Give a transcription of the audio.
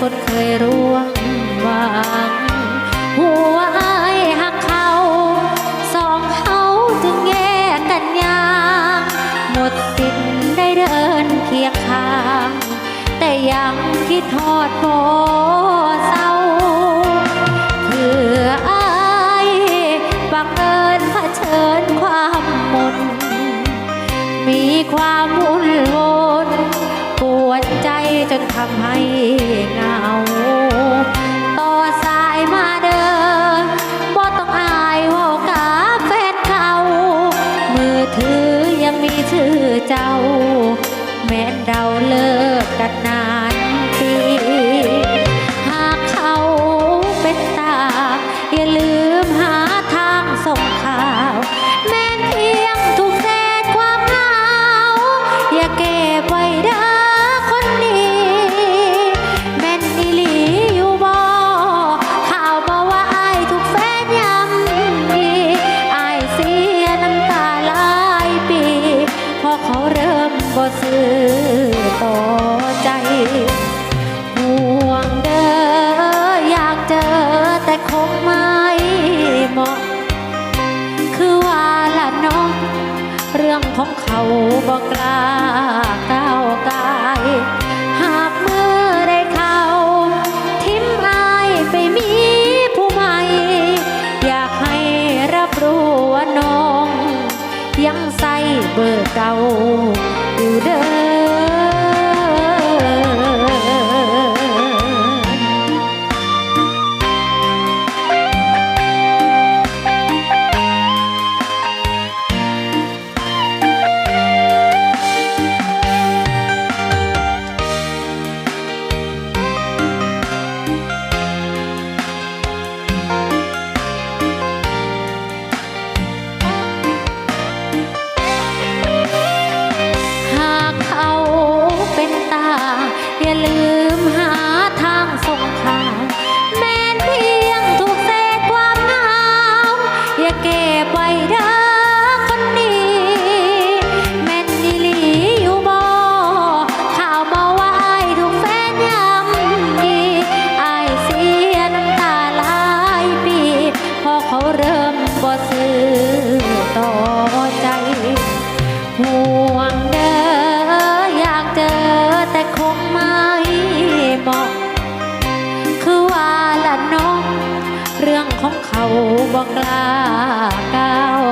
คนเคยร่วงหวังหัวอหักเขา สองเขาจึงแยกกันยางหมดสิทธิ์ได้เดินเคียงข้าง แต่ยังคิดทอดพอเศร้าเพื่อไอายบังเอิญเผชิญความหมนมีความวุ่นวนปว ใจจนทำให้เหงา ต่อสายมาเดินบ่ต้องอายว่ากาแฟนเขามือถือยังมีชื่อเจ้า แม้นเราเลิ รื่องของเขาบอกกล้าก้าวกายหากเมื่อได้เขาทิมอายไปมีผู้ใหม่ อยากให้รับรู้ว่าน้อง ยังใส่เบอร์เก่าอยู่เด้อ ซื้อต่อใจ ห่วงเด้ออยากเจอแต่คงไม่บอก คือว่าละน้อง เรื่องของเขาบอกกล้าก้าว